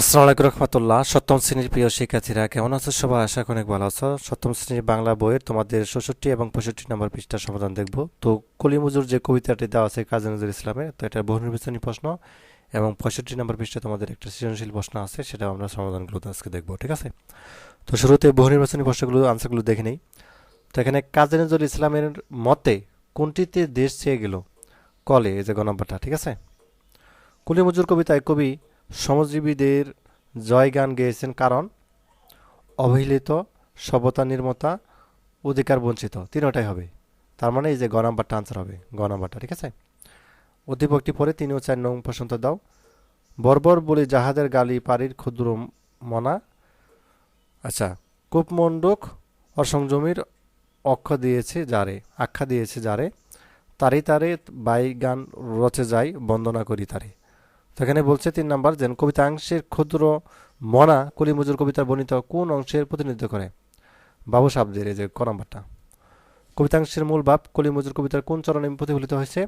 আসসালামু আলাইকুম রহমতুল্লাহ। সপ্তম শ্রেণির প্রিয় শিক্ষার্থীরা, কেমন আছো সবাই? আশা অনেক ভালো আছো। সপ্তম শ্রেণির বাংলা বইয়ের তোমাদের ষষট্টি এবং পঁয়ষট্টি নম্বর পৃষ্ঠার সমাধান দেখব। তো কলিমুজুর যে কবিতাটি দেওয়া আছে কাজী নজরুল ইসলামের, তো এটা বহু নির্বাচনী প্রশ্ন এবং পঁয়ষট্টি নম্বর পৃষ্ঠা তোমাদের একটা সৃজনশীল প্রশ্ন আছে সেটা আমরা সমাধানগুলো আজকে দেখব, ঠিক আছে? তো শুরুতে বহু নির্বাচনী প্রশ্নগুলো, আনসারগুলো দেখে নেই। তো এখানে কাজী নজরুল ইসলামের মতে, কোনটিতে দেশ চেয়ে গেল? কলে, এই যে গ নম্বরটা, ঠিক আছে? কলিমুজুর কবিতায় কবি শ্রমজীবীদের জয়গান গেয়েছেন কারণ অবহেলিত, সভ্যতা নির্মতা, অধিকার বঞ্চিত, তিনটাই হবে। তার মানে এই যে গ নাম্বারটা আনসার হবে, গ নাম্বারটা, ঠিক আছে? অধিভক্তি পরে তিন ও চার নং পর্যন্ত দাও। বর্বর বলে জাহাজের গালি পারির ক্ষুদ্র মনা। আচ্ছা কূপমণ্ডক অসংযমীর অক্ষ দিয়েছে যারে, আখ্যা দিয়েছে যারে, তারে তারে বাই গান রচে যায়, বন্দনা করি তারে। তো এখানে বলছে তিন নাম্বার যে কবিতাংশের ক্ষুদ্র মনা কলিমজুর কবিতার বর্ণিত কোন অংশের প্রতিনিধিত্ব করে? বাবু সাবদের, এই যে ক নাম্বারটা। কবিতাংশের মূল ভাব কলিমজুর কবিতার কোন চরণে প্রতিফলিত হয়েছে?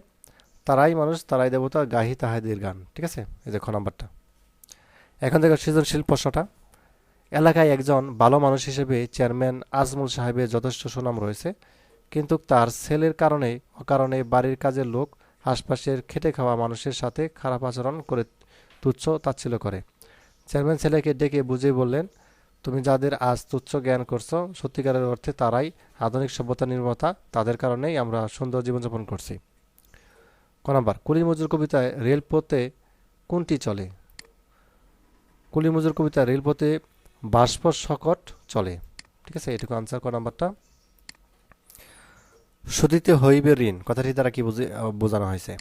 তারাই মানুষ, তারাই দেবতা, গাহি তাহাদের গান। ঠিক আছে? এই যে খ নাম্বারটা। এখন দেখো সৃজনশীল প্রশ্নটা। এলাকায় একজন ভালো মানুষ হিসেবে চেয়ারম্যান আজমল সাহেবের যথেষ্ট সুনাম রয়েছে, কিন্তু তার ছেলের কারণে, অকারণে বাড়ির কাজের লোক আশপাশের খেটে খাওয়া মানুষের সাথে খারাপ আচরণ করে তুচ্ছ তাচ্ছিল্য করে। চেয়ারম্যান ছেলেকে ডেকে বুঝিয়ে বললেন, তুমি যাদের আজ তুচ্ছ জ্ঞান করছ, সত্যিকারের অর্থে তারাই আধুনিক সভ্যতা নির্মাতা। তাদের কারণেই আমরা সুন্দর জীবনযাপন করছি। ক নাম্বার কুলি মজুর কবিতায় রেলপথে কোনটি চলে? কুলি মজুর কবিতায় রেলপথে বাষ্প সকট চলে। ঠিক আছে, এটুকু আনসার ক নাম্বারটা। সুদিতে হইবে ঋণ, কথাটি দ্বারা কি বুঝে বোঝানো হয়েছে?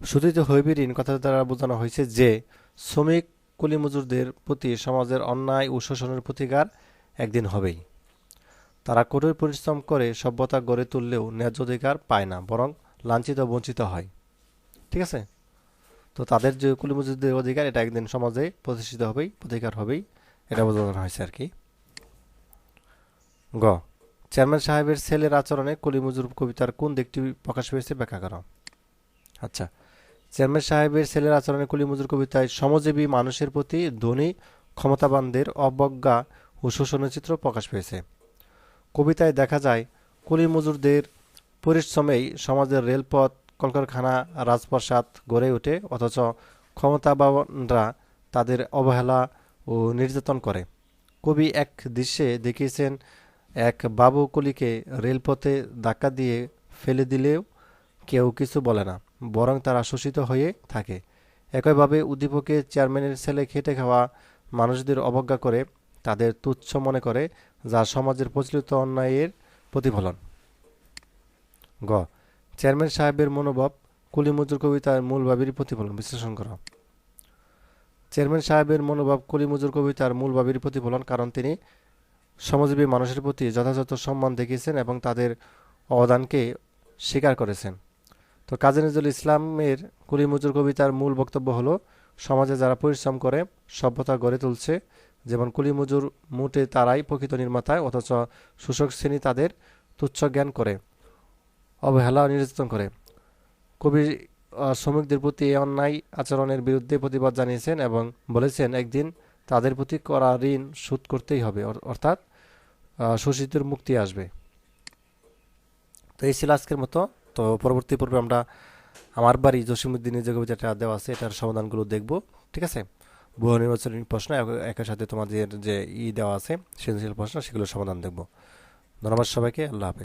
সুদিতে হইবে ঋণ, কথাটি দ্বারা বোঝানো হয়েছে যে, শ্রমিক কুলি মজুরদের প্রতি সমাজের অন্যায় ও শোষণের প্রতিকার একদিন হবেই। তারা কঠোর পরিশ্রম করে সভ্যতা গড়ে তুললেও ন্যায্য অধিকার পায় না, বরং লাঞ্ছিত বঞ্চিত হয়। ঠিক আছে? তো তাদের যে কুলি মজুরদের অধিকার, এটা একদিন সমাজে প্রতিষ্ঠিত হবেই, প্রতিকার হবেই, এটা বোঝানো হয়েছে আর কি। গ চেয়ারম্যান সাহেবের ছেলের আচরণে কলিমুজুর কবিতার কোন দিকটি প্রকাশ পেয়েছে? ব্যাখ্যা করো। আচ্ছা। চেয়ারম্যান সাহেবের ছেলের আচরণে কলিমুজুর কবিতায় সমজীবী মানুষের প্রতি ধনী, ক্ষমতাবানদের অবজ্ঞা ও শোষণের চিত্র প্রকাশ পেয়েছে। কবিতায় দেখা যায়, কলিমুজুরদের পরিশ্রমেই সমাজের রেলপথ, কলকারখানা, রাজপ্রাসাদ গড়ে ওঠে, অথচ ক্ষমতাবানরা তাদের অবহেলা ও নির্যাতন করে। কবি এক দৃশ্যে দেখিয়েছেন এক বাবু কলিকে রেলপথে ধাক্কা দিয়ে ফেলে দিলেও কেউ কিছু বলে না, বরং তারা শোষিত হয়ে থাকে। একইভাবে উদ্দীপকে চেয়ারম্যানের ছেলে খেটে খাওয়া মানুষদের অবজ্ঞা করে, তাদের তুচ্ছ মনে করে, যা সমাজের প্রচলিত অন্যায়ের প্রতিফলন। গ, চেয়ারম্যান সাহেবের মনোভাব কুলিমজুর কবিতার মূল ভাবেরই প্রতিফলন, বিশ্লেষণ করা। চেয়ারম্যান সাহেবের মনোভাব কুলিমজুর কবিতার মূল ভাবেরই প্রতিফলন, কারণ তিনি শ্রমজীবী মানুষের প্রতি যথাযথ সম্মান দেখিয়েছেন এবং তাদের অবদানকে স্বীকার করেছেন। তো কাজী নজরুল ইসলামের কুলিমুজুর কবিতার মূল বক্তব্য হলো, সমাজে যারা পরিশ্রম করে, সভ্যতা গড়ে তুলছে। যেমন কুলিমুজুর মুটে তারাই প্রকৃত নির্মাতায়, অথচ শোষক শ্রেণি তাদের তুচ্ছ জ্ঞান করে, অবহেলা নির্যাতন করে। কবি শ্রমিকদের প্রতি এই অন্যায় আচরণের বিরুদ্ধে প্রতিবাদ জানিয়েছেন এবং বলেছেন, একদিন তাদের প্রতি করা ঋণ শোধ করতেই হবে অর্থাৎ শোষিতের মুক্তি আসবে। তো এই ছিল আজকের মতো। তো পরবর্তী পর্বে আমরা আমার বাড়ি জসিমুদ্দিনের যে কবিতাটা দেওয়া আছে, এটার সমাধানগুলো দেখব, ঠিক আছে? বহু নির্বাচনী প্রশ্ন, এক- একই সাথে তোমাদের যে ই দেওয়া আছে, সৃজনশীল প্রশ্ন, সেগুলোর সমাধান দেখব। ধন্যবাদ সবাইকে, আল্লাহ হাফেজ।